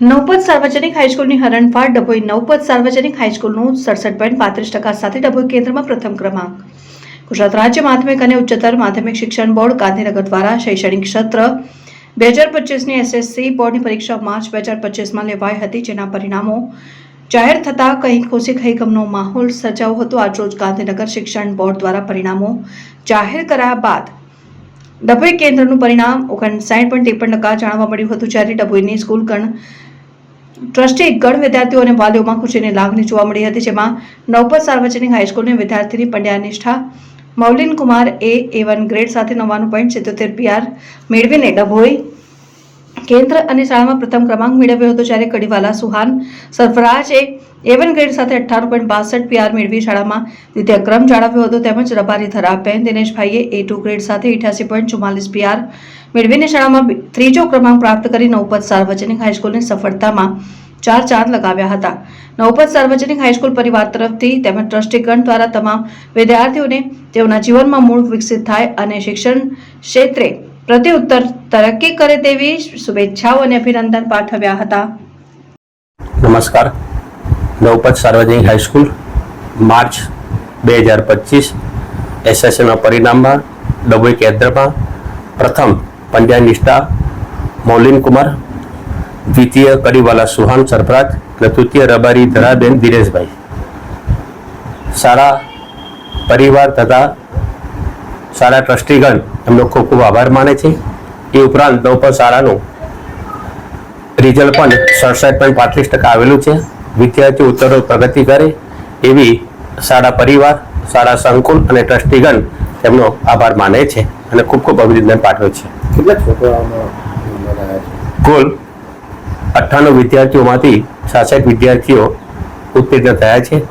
નવપત સાર્વજનિક હાઈસ્કૂલની હરણફાળ ડભોઈ નવપત સાર્વજનિક હાઈસ્કૂલનું સડસઠ પોઈન્ટ પાંત્રીસ ટકા સાથે ડભોઈ કેન્દ્રમાં પ્રથમ ક્રમાંક. ગુજરાત રાજ્ય માધ્યમિક અને ઉચ્ચતર માધ્યમિક શિક્ષણ બોર્ડ ગાંધીનગર દ્વારા શૈક્ષણિક સત્ર બે હજાર પચીસની એસએસસી બોર્ડની પરીક્ષા માર્ચ બે હજાર પચીસમાં લેવાઈ હતી, જેના પરિણામો જાહેર થતાં કંઈ ખુશી ખઈ ગમનો માહોલ સર્જાયો હતો. આજરોજ ગાંધીનગર શિક્ષણ બોર્ડ દ્વારા પરિણામો જાહેર કરાયા બાદ ડભોઈ કેન્દ્રનું પરિણામ ઓગણસાઠ પોઈન્ટ ત્રેપન ટકા જાણવા મળ્યું હતું. જ્યારે ડભોઈની સ્કૂલ ગણ ટ્રસ્ટી ગણ વિદ્યાર્થીઓ અને વાલીઓમાં ખુશીની લાગણી જોવા મળી હતી, જેમાં નવપત સાર્વજનિક હાઈસ્કૂલની વિદ્યાર્થીની પંડ્યા નિષ્ઠા, મૌલિન કુમાર એ એ વન ગ્રેડ સાથે નવ્વાણું પોઈન્ટ સિત્તોતેર પીઆર મેળવીને ડભોઈ કેન્દ્ર અને શાળામાં પ્રથમ ક્રમાંક મેળવ્યો હતો જ્યારે કડીવાલા સુહાન સરફરાજે એવન ગ્રેડ સાથે અઠ્ઠાણું પોઈન્ટ બાસઠ પીઆર મેળવી શાળામાં દ્વિતીય ક્રમ જાળવ્યો હતો. તેમજ રબારી ધરાબેન દિનેશભાઈએ એ ટુ ગ્રેડ સાથે ઇઠ્યાસી પોઈન્ટ ચુમ્માલીસ પીઆર મેળવીને શાળામાં ત્રીજો ક્રમાંક પ્રાપ્ત કરી નવપત સાર્વજનિક હાઈસ્કૂલની સફળતામાં ચાર ચાંદ લગાવ્યા હતા. નવપત સાર્વજનિક હાઈસ્કૂલ પરિવાર તરફથી તેમજ ટ્રસ્ટીગણ દ્વારા તમામ વિદ્યાર્થીઓને તેઓના જીવનમાં મૂળ વિકસિત થાય અને શિક્ષણ ક્ષેત્રે પ્રતિ ઉત્તર તરક્કી કરે તેવી શુભેચ્છાઓ અને અભિનંદન પાઠવ્યા હતા. નમસ્કાર. નવપત સાર્વજનિક હાઈસ્કૂલ, માર્ચ બે હજાર પચીસ એસએસએના પરિણામમાં ડભોઈ કેન્દ્રમાં પ્રથમ પંડ્યા નિષ્ઠા, મૌલિન કુમાર, દ્વિતીય કડીવાલા સુહાન સરફરાજ અને તૃતીય રબારી ધરાબેન ધીરેશભાઈ. શાળા, પરિવાર તથા શાળા ટ્રસ્ટીગણ એમનો ખૂબ ખૂબ આભાર માને છે. એ ઉપરાંત નવપર શાળાનું રિઝલ્ટ પણ સડસઠ પોઈન્ટ પાંત્રીસ ટકા આવેલું છે. વિદ્યાર્થીઓ ઉત્તરો પ્રગતિ કરે એવી શાળા પરિવાર શાળા સંકુલ અને ટ્રસ્ટીગણ તેમનો આભાર માને છે અને ખૂબ ખૂબ અભિનંદન પાઠવે છે. કેટલા કુલ અઠ્ઠાણું વિદ્યાર્થીઓમાંથી છાસઠ વિદ્યાર્થીઓ ઉત્તીર્ણ થયા છે.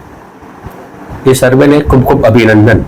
એ સર્વેને ખૂબ ખૂબ અભિનંદન.